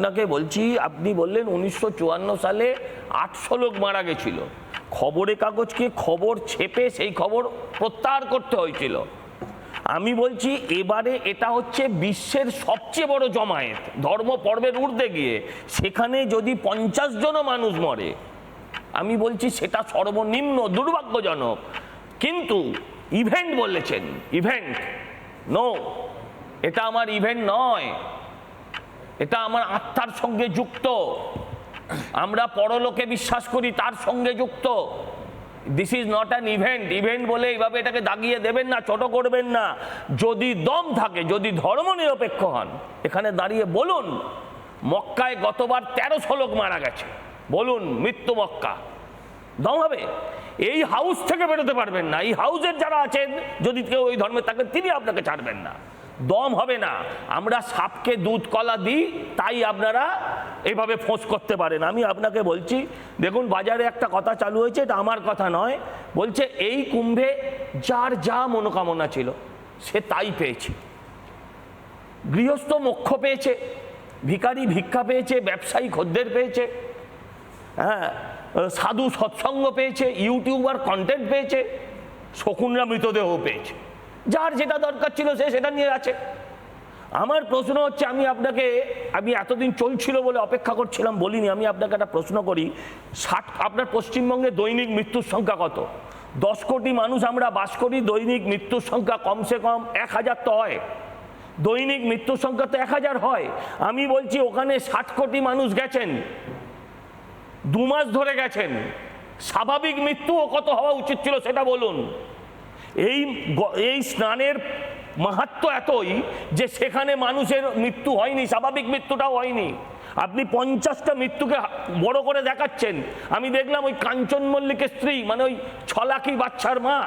আপনাকে বলছি, আপনি বললেন উনিশশো চুয়ান্ন সালে আটশো লোক মারা গেছিল। খবরে কাগজকে খবর ছেপে সেই খবর প্রত্যাহার করতে হয়েছিল। আমি বলছি, এবারে এটা হচ্ছে বিশ্বের সবচেয়ে বড় জমায়েত, ধর্ম পর্বের ঊর্ধ্বে গিয়ে। সেখানে যদি পঞ্চাশ জনও মানুষ মরে, আমি বলছি সেটা সর্বনিম্ন দুর্ভাগ্যজনক। কিন্তু ইভেন্ট বলেছেন ইভেন্ট নো এটা আমার ইভেন্ট নয়। এটা আমার আত্মার সঙ্গে যুক্ত। আমরা পরলোকে বিশ্বাস করি তার সঙ্গে যুক্ত। This is not an event event বলে এইভাবে এটাকে দাগিয়ে দেবেন না, ছোট করবেন না। যদি দম থাকে, যদি ধর্ম নিরপেক্ষ হন, এখানে দাঁড়িয়ে বলুন, মক্কায় গতবার তেরোশো লোক মারা গেছে। বলুন, মৃত্যু মক্কা। দম হবে। এই হাউস থেকে বেরোতে পারবেন না। এই হাউসের যারা আছেন, যদি কেউ ওই ধর্মে থাকেন, তিনি আপনাকে ছাড়বেন না। দম হবে না। আমরা সাপকে দুধ কলা দিই, তাই আপনারা এইভাবে ফোঁস করতে পারেন। আমি আপনাকে বলছি, দেখুন, বাজারে একটা কথা চালু হয়েছে, এটা আমার কথা নয়। বলছে, এই কুম্ভে যার যা মনোকামনা ছিল, সে তাই পেয়েছে। গৃহস্থ মোক্ষ পেয়েছে, ভিখারি ভিক্ষা পেয়েছে, ব্যবসায়ী খদ্দের পেয়েছে হ্যাঁ সাধু সৎসঙ্গ পেয়েছে, ইউটিউবার কন্টেন্ট পেয়েছে, শকুনরা মৃতদেহ পেয়েছে। যার যেটা দরকার ছিল সে সেটা নিয়ে আছে আমার প্রশ্ন হচ্ছে, আমি আপনাকে, আমি এতদিন চলছিল বলে অপেক্ষা করছিলাম, বলিনি। আমি আপনাকে একটা প্রশ্ন করি, ষাট, আপনার পশ্চিমবঙ্গে দৈনিক মৃত্যুর সংখ্যা কত? দশ কোটি মানুষ আমরা বাস করি, দৈনিক মৃত্যুর সংখ্যা কমসে কম এক হাজার তো হয়। দৈনিক মৃত্যুর সংখ্যা তো এক হাজার হয়। আমি বলছি, ওখানে ষাট কোটি মানুষ গেছেন, দু মাস ধরে গেছেন। স্বাভাবিক মৃত্যুও কত হওয়া উচিত ছিল সেটা বলুন। এই এই স্নানের মাহাত্ম এতই যে সেখানে মানুষের মৃত্যু হয়নি, স্বাভাবিক মৃত্যুটাও হয়নি। আপনি পঞ্চাশটা মৃত্যুকে বড় করে দেখাচ্ছেন। আমি দেখলাম ওই কাঞ্চন মল্লিকের স্ত্রী মানে ওই ছলাকি বাচ্চার মা,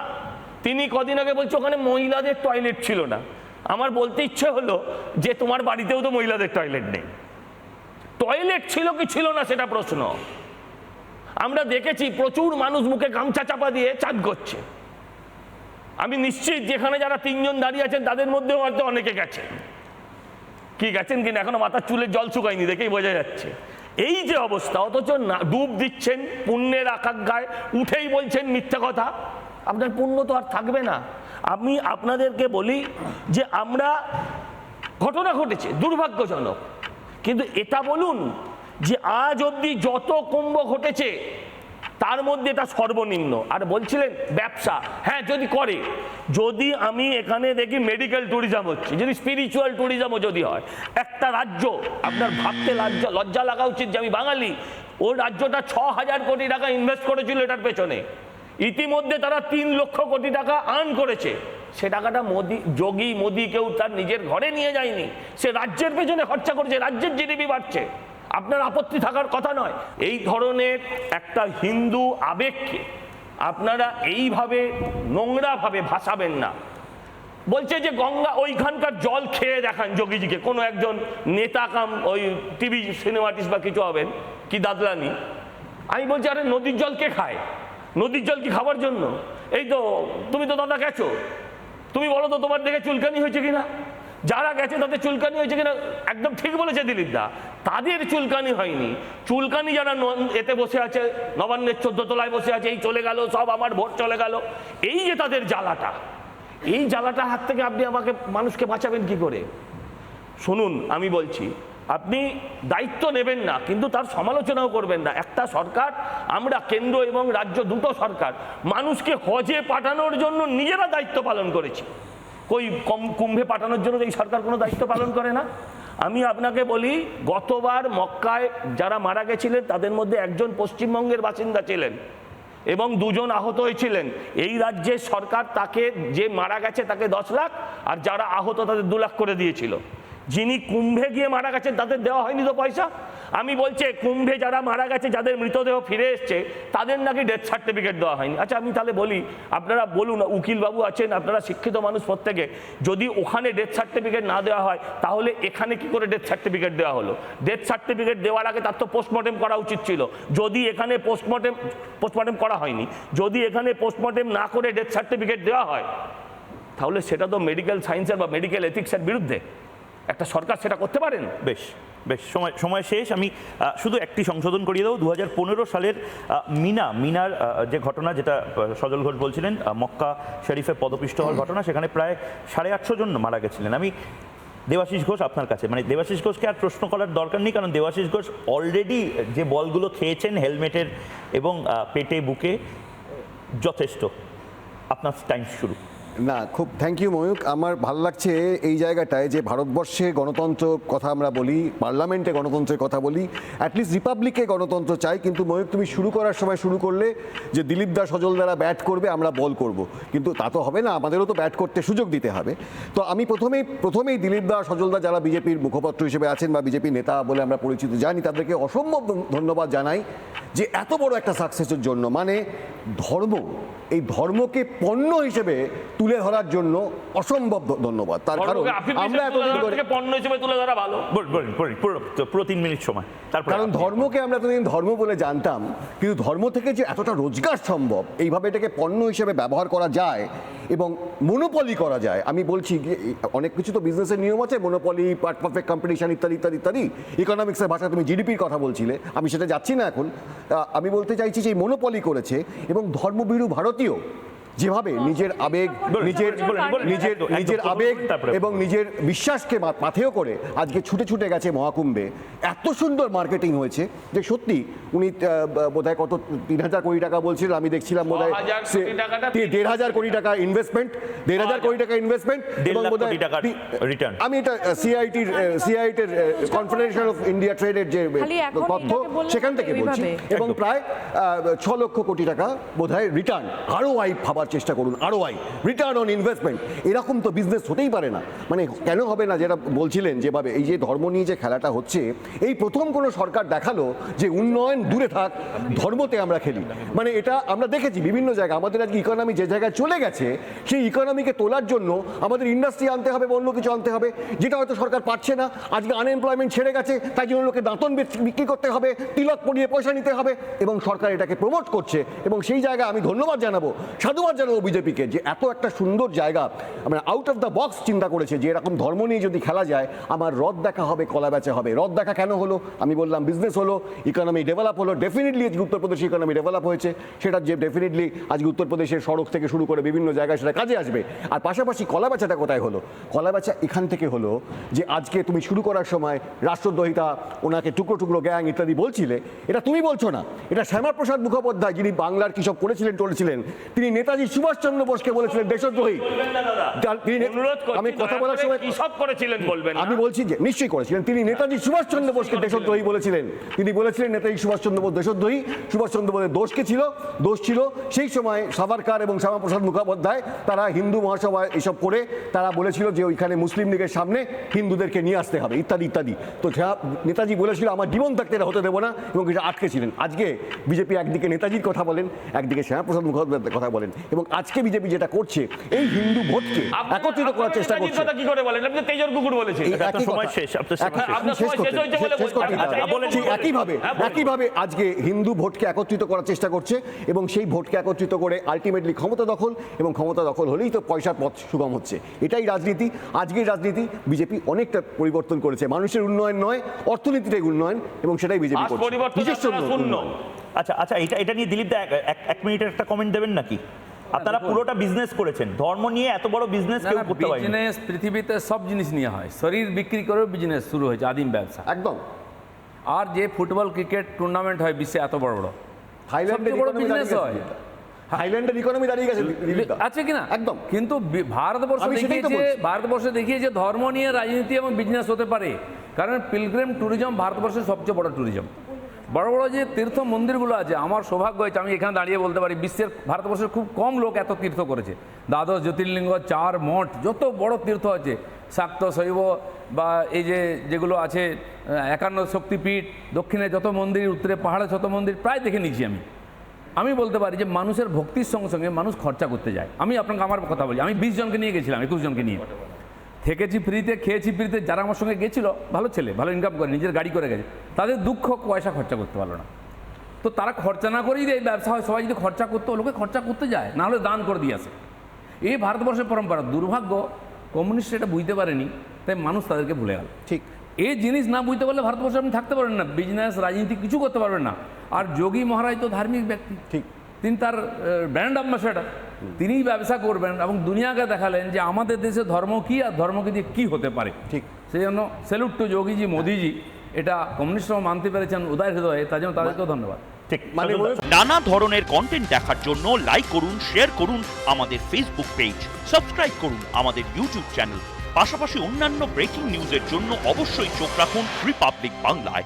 তিনি কদিন আগে বলছে ওখানে মহিলাদের টয়লেট ছিল না। আমার বলতে ইচ্ছে হলো যে তোমার বাড়িতেও তো মহিলাদের টয়লেট নেই। টয়লেট ছিল কি ছিল না সেটা প্রশ্ন। আমরা দেখেছি প্রচুর মানুষ মুখে গামছা চাপা দিয়ে চাঁদ করছে। আমি নিশ্চিত যেখানে যারা তিনজন দাঁড়িয়ে আছেন, তাদের মধ্যেও হয়তো অনেকে গেছে। কি গেছেন কিনা এখনও মাথার চুলের জল শুকায়নি দেখেই বোঝা যাচ্ছে। এই যে অবস্থা, অথচ ডুব দিচ্ছেন পুণ্যের আকাঙ্ক্ষায়, উঠেই বলছেন মিথ্যা কথা। আপনার পুণ্য তো আর থাকবে না। আমি আপনাদেরকে বলি যে আমরা, ঘটনা ঘটেছে, দুর্ভাগ্যজনক। কিন্তু এটা বলুন যে আজ অবধি যত কুম্ভ ঘটেছে তার মধ্যে এটা সর্বনিম্ন। আর বলছিলেন, ব্যবসা। হ্যাঁ যদি করে। যদি আমি এখানে দেখি মেডিকেল ট্যুরিজম হচ্ছে, যদি স্পিরিচুয়াল ট্যুরিজমও যদি হয়, একটা রাজ্য, আপনার ভাবতে লজ্জা লজ্জা লাগা উচিত যে আমি বাঙালি। ও রাজ্যটা ছ হাজার কোটি টাকা ইনভেস্ট করেছিল এটার পেছনে। ইতিমধ্যে তারা তিন লক্ষ কোটি টাকা আর্ন করেছে। সে টাকাটা মোদি, যোগী, মোদি কেউ তার নিজের ঘরে নিয়ে যায়নি। সে রাজ্যের পেছনে খরচা করেছে, রাজ্যের জিডিপি বাড়ছে। আপনার আপত্তি থাকার কথা নয়। এই ধরনের একটা হিন্দু আবেগকে আপনারা এইভাবে নোংরাভাবে ভাসাবেন না। বলছে যে গঙ্গা ওইখানকার জল খেয়ে দেখান যোগীজিকে। কোনো একজন নেতা কাম ওই টিভি সিনেমাটিস বা কিছু হবেন, কি দাদলানি? আমি বলছি, আরে নদীর জল কে খায়? নদীর জল কি খাবার জন্য? এই তো, তুমি তো দাদা গেছো। তুমি বলো তো তোমার দেখে চুলকানি হয়েছে কিনা? যারা গেছে তাদের চুলকানি হয়েছে কিনা? একদম ঠিক বলেছে দিলীপ দা তাদের চুলকানি হয়নি। চুলকানি যারা এতে বসে আছে, নবান্নের চোদ্দ তলায় বসে আছে, এই চলে গেল, সব আমার ভোট চলে গেল। এই যে তাদের জ্বালাটা, এই জ্বালাটার হাত থেকে আপনি আমাকে, মানুষকে বাঁচাবেন কি করে? শুনুন, আমি বলছি, আপনি দায়িত্ব নেবেন না, কিন্তু তার সমালোচনাও করবেন না। একটা সরকার, আমরা কেন্দ্র এবং রাজ্য দুটো সরকার, মানুষকে হজে পাঠানোর জন্য নিজেরা দায়িত্ব পালন করেছি। কই কম কুম্ভে পাঠানোর জন্য এই সরকার কোনো দায়িত্ব পালন করে না? আমি আপনাকে বলি, গতবার মক্কায় যারা মারা গেছিলেন, তাদের মধ্যে একজন পশ্চিমবঙ্গের বাসিন্দা ছিলেন এবং দুজন আহত হয়েছিলেন এই রাজ্যের সরকার তাকে যে মারা গেছে, তাকে দশ লাখ, আর যারা আহত, তাদের দু লাখ করে দিয়েছিল। যিনি কুম্ভে গিয়ে মারা গেছেন, তাদের দেওয়া হয়নি তো পয়সা? আমি বলছি, কুম্ভে যারা মারা গেছে, যাদের মৃতদেহ ফিরে এসছে, তাদের নাকি ডেথ সার্টিফিকেট দেওয়া হয়নি। আচ্ছা আমি তাহলে বলি, আপনারা বলুন, উকিলবাবু আছেন, আপনারা শিক্ষিত মানুষ প্রত্যেকে, যদি ওখানে ডেথ সার্টিফিকেট না দেওয়া হয়, তাহলে এখানে কি করে ডেথ সার্টিফিকেট দেওয়া হলো? ডেথ সার্টিফিকেট দেওয়ার আগে তার তো পোস্টমর্টেম করা উচিত ছিল। যদি এখানে পোস্টমর্টেম পোস্টমর্টেম করা হয়নি, যদি এখানে পোস্টমর্টেম না করে ডেথ সার্টিফিকেট দেওয়া হয়, তাহলে সেটা তো মেডিকেল সায়েন্সের বা মেডিকেল এথিক্সের বিরুদ্ধে। একটা সরকার সেটা করতে পারেন? বেশ। বেশ, সময় সময় শেষ। আমি শুধু একটি সংশোধন করিয়ে দেবো। দু সালের মিনা, মিনার যে ঘটনা যেটা সজল ঘোষ বলছিলেন মক্কা শরীফে পদপিষ্ট হওয়ার ঘটনা, সেখানে প্রায় সাড়ে আটশো জন মারা গেছিলেন। আমি দেবাশিস ঘোষ আপনার কাছে মানে দেবাশিস ঘোষকে আর প্রশ্ন করার দরকার নেই, কারণ দেবাশিস ঘোষ অলরেডি যে বলগুলো খেয়েছেন হেলমেটের এবং পেটে, বুকে, যথেষ্ট। আপনার টাইম শুরু। না, খুব থ্যাংক ইউ ময়ূক। আমার ভালো লাগছে এই জায়গাটায় যে ভারতবর্ষে গণতন্ত্র কথা আমরা বলি, পার্লামেন্টে গণতন্ত্রের কথা বলি অ্যাটলিস্ট রিপাবলিকে গণতন্ত্র চাই। কিন্তু ময়ূক, তুমি শুরু করার সময় শুরু করলে যে দিলীপ দা সজল দ্বারা ব্যাট করবে, আমরা বল করব। কিন্তু তা তো হবে না, আমাদেরও তো ব্যাট করতে সুযোগ দিতে হবে। তো আমি প্রথমেই প্রথমেই দিলীপ দা সজল দা যারা বিজেপির মুখপাত্র হিসেবে আছেন বা বিজেপি নেতা বলে আমরা পরিচিত জানি, তাদেরকে অসম্ভব ধন্যবাদ জানাই যে এত বড় একটা সাকসেসের জন্য। মানে ধর্ম এই ধর্মকে পণ্য হিসেবে তুলে ধরার জন্য অসম্ভব ধন্যবাদ। তার কারণ আমরা এতদিন ধরে পণ্য হিসেবে তুলে ধরা ভালো। পুরো পুরো তিন মিনিট সময়। তারপর কারণ ধর্মকে আমরা এতদিন ধর্ম বলে জানতাম কিন্তু ধর্ম থেকে যে এতটা রোজগার সম্ভব এইভাবে এটাকে পণ্য হিসেবে ব্যবহার করা যায় এবং মনোপলি করা যায়। আমি বলছি যে অনেক কিছু তো বিজনেসের নিয়ম আছে মনোপলি পার্ট পারফেক্ট কম্পিটিশন ইত্যাদি ইত্যাদি ইত্যাদি। ইকোনমিক্সের ভাষা তুমি জিডিপির কথা বলছিলে আমি সেটা যাচ্ছি না এখন। আহ, আমি বলতে চাইছি যে মনোপলি করেছে এবং ধর্মবীরু 对. যেভাবে নিজের আবেগ নিজের নিজের নিজের আবেগ এবং নিজের বিশ্বাসকে মা- মাথেয় করে আজকে ছুটে ছুটে গেছে মহাকুম্ভে এত সুন্দর মার্কেটিং হয়েছে যে সত্যি উনি বোধহয় কত তিন হাজার কোটি টাকা বলছিলেন আমি দেখছিলাম টাকাটা তি- দেড় হাজার কোটি টাকা ইনভেস্টমেন্ট দেড় হাজার কোটি টাকা ইনভেস্টমেন্ট কোটি টাকার return। আমি এটা সিআইটির সিআইটির কনফেডারেশন অফ ইন্ডিয়া ট্রেডের যে তথ্য সেখান থেকে বলছি। এবং প্রায় ছ লক্ষ কোটি টাকা বোধহয় রিটার্ন আরও আই ভাবার চেষ্টা করুন আরও আই রিটার্ন অন ইনভেস্টমেন্ট এরকম তো বিজনেস হতেই পারে না। মানে কেন হবে না যেটা বলছিলেন যেভাবে এই যে ধর্ম নিয়ে যে খেলাটা হচ্ছে, এই প্রথম কোনো সরকার দেখাল যে উন্নয়ন দূরে থাক, ধর্মতে আমরা খেলি। মানে এটা আমরা দেখেছি বিভিন্ন জায়গায়, আমাদের আজকে ইকোনমি যে জায়গায় চলে গেছে, সেই ইকোনমিকে তোলার জন্য আমাদের ইন্ডাস্ট্রি আনতে হবে অন্য কিছু আনতে হবে, যেটা হয়তো সরকার পাচ্ছে না। আজকে আনএমপ্লয়মেন্ট ছেড়ে গেছে, তাই জন্য লোকে দাঁতন বিক্রি করতে হবে, তিলক পড়িয়ে পয়সা নিতে হবে এবং সরকার এটাকে প্রমোট করছে এবং সেই জায়গায় আমি ধন্যবাদ জানাব। সাধুবাদ জানাব বিজেপিকে যে এত একটা সুন্দর জায়গা মানে আউট অফ দ্য বক্স চিন্তা করেছে যে এরকম ধর্ম নিয়ে যদি খেলা যায়, আমার রথ দেখা হবে, কলা বেচা হবে। রথ দেখা কেন হলো? আমি বললাম বিজনেস হলো ইকোনমি ডেভেলপ হলো ডেফিনেটলি আজকে উত্তরপ্রদেশ ইকোনমি ডেভেলপ হয়েছে। সেটা যে ডেফিনেটলি আজকে উত্তরপ্রদেশের সড়ক থেকে শুরু করে বিভিন্ন জায়গায় সেটা কাজে আসবে। আর পাশাপাশি কলা বেচাটা কোথায় হলো? কলা বেচা এখান থেকে হলো যে আজকে তুমি শুরু করার সময় রাষ্ট্রদ্রোহিতা, ওনাকে টুকরো টুকরো গ্যাং ইত্যাদি বলছিলে, এটা তুমি বলছো না। এটা শ্যামাপ্রসাদ মুখোপাধ্যায় যিনি বাংলার কী সব করেছিলেন টলেছিলেন তিনি নেতাজি সুভাষচন্দ্র বোসকে বলেছিলেন দেশদ্রোহী আমি কথা বলার সময় কি সব করেছিলেন বলবেন আমি বলছি যে নিশ্চয়ই করেছিলেন। তিনি নেতাজি সুভাষচন্দ্র বোসকে দেশদ্রোহী বলেছিলেন। তিনি বলেছিলেন নেতাজি সুভাষচন্দ্র বোস দেশদ্রোহী সুভাষচন্দ্র বোসের দোষ কি ছিল? দোষ ছিল সেই সময় সাভারকার এবং শ্যামাপ্রসাদ মুখোপাধ্যায় তারা হিন্দু মহাসভায় এসব করে তারা বলেছিল যে ওইখানে মুসলিম লীগের সামনে হিন্দুদেরকে নিয়ে আসতে হবে ইত্যাদি ইত্যাদি। তো নেতাজি বলেছিল আমার জীবন থাকতে এটা হতে দেবো না। এবং কিছু আটকে ছিলেন। আজকে বিজেপি একদিকে নেতাজির কথা বলেন একদিকে শ্যামাপ্রসাদ মুখোপাধ্যায়ের কথা বলেন। এবং আজকে বিজেপি যেটা করছে এই হিন্দু ভোটকে একত্রিত করার চেষ্টা করছে। কথা কি করে বলেন? আপনি তেজর কুকুর বলেছেন। সময় শেষ, আপনার সময় শেষ। আপনি শেষ করতে- শেষ হয়েছে বলে। একইভাবে হ্যাঁ, একইভাবে আজকে হিন্দু ভোটকে একত্রিত করার চেষ্টা করছে এবং সেই ভোটকে একত্রিত করে আলটিমেটলি ক্ষমতা দখল এবং ক্ষমতা দখল হলেই তো পয়সার পথ সুগম হচ্ছে। এটাই রাজনীতি। আজকের রাজনীতি বিজেপি অনেকটা পরিবর্তন করেছে। মানুষের উন্নয়ন নয় অর্থনীতিটাই উন্নয়ন এবং সেটাই বিজেপি করছে। নিজস্ব। আচ্ছা আচ্ছা এটা এটা নিয়ে দিলীপ দা এক- এক- এক মিনিটের একটা কমেন্ট দেবেন নাকি? আপনারা পুরোটা বিজনেস করেছেন। ধর্ম নিয়ে এত বড় বিজনেস কেউ করতে পারেনি। বিজনেস পৃথিবীতে সব জিনিস নিয়ে হয়। শরীর বিক্রি করেও বিজনেস শুরু হয়েছে আদিম ব্যবসা। একদম। আর যে ফুটবল ক্রিকেট টুর্নামেন্ট হয় বিশ্বে এত বড় বড়। থাইল্যান্ডের বড় বিজনেস হয়। থাইল্যান্ডের ইকোনমি দাঁড়িয়ে গেছে আছে কিনা? একদম। কিন্তু ভারতবর্ষ দেখিয়েছে। ভারতবর্ষ দেখিয়েছে ধর্ম নিয়ে রাজনীতি এবং বিজনেস হতে পারে। কারণ পিলগ্রিম ট্যুরিজম ভারতবর্ষের সবচেয়ে বড় ট্যুরিজম বড় বড় যে তীর্থ মন্দিরগুলো আছে, আমার সৌভাগ্য হয়েছে, আমি এখানে দাঁড়িয়ে বলতে পারি, বিশ্বের ভারতবর্ষের খুব কম লোক এত তীর্থ করেছে। দ্বাদশ, জ্যোতির্লিঙ্গ, চার মঠ, যত বড় তীর্থ আছে, শাক্ত শৈব বা এই যে যেগুলো আছে একান্ন শক্তিপীঠ, দক্ষিণে যত মন্দির, উত্তরে পাহাড়ে যত মন্দির, প্রায় দেখে নিয়েছি আমি। আমি বলতে পারি যে মানুষের ভক্তির সঙ্গে সঙ্গে মানুষ খরচা করতে যায়। আমি আপনাকে আমার কথা বলি, আমি বিশ জনকে নিয়ে গেছিলাম, একুশ জনকে নিয়ে। থেকেছি ফ্রিতে খেয়েছি ফ্রিতে যারা আমার সঙ্গে গেছিল ভালো ছেলে ভালো ইনকাম করে নিজের গাড়ি করে গেছে তাদের দুঃখ পয়সা খরচা করতে পারল না। তো তারা খরচা না করেই এই ব্যবসা হয় সবাই যদি খরচা করতো লোকে খরচা করতে যায় না হলে দান করে দিয়ে আসে। এই ভারতবর্ষের পরম্পরা দুর্ভাগ্য কমিউনিস্ট এটা বুঝতে পারেনি তাই মানুষ তাদেরকে ভুলে গেল। ঠিক। এই জিনিস না বুঝতে পারলে ভারতবর্ষে আপনি থাকতে পারবেন না বিজনেস রাজনীতি কিছু করতে পারবেন না। আর যোগী মহারাজ তো ধার্মিক ব্যক্তি। ঠিক। তিনি তার ব্র্যান্ড অ্যাম্বাসেডার তিনিই ব্যবসা করবেন এবং দুনিয়াকে দেখালেন যে আমাদের দেশে ধর্ম কি আর ধর্মকে দিয়ে কী হতে পারে। ঠিক। সেই জন্য সেলুট টু যোগীজি মোদিজি। এটা কমিউনিস্টরাও মানতে পেরেছেন উদয় হৃদয়ে তার জন্য তাদেরকেও ধন্যবাদ। ঠিক। মানে নানা ধরনের কন্টেন্ট দেখার জন্য লাইক করুন শেয়ার করুন আমাদের ফেসবুক পেজ সাবস্ক্রাইব করুন আমাদের ইউটিউব চ্যানেল পাশাপাশি অন্যান্য ব্রেকিং নিউজের জন্য অবশ্যই চোখ রাখুন রিপাবলিক বাংলায়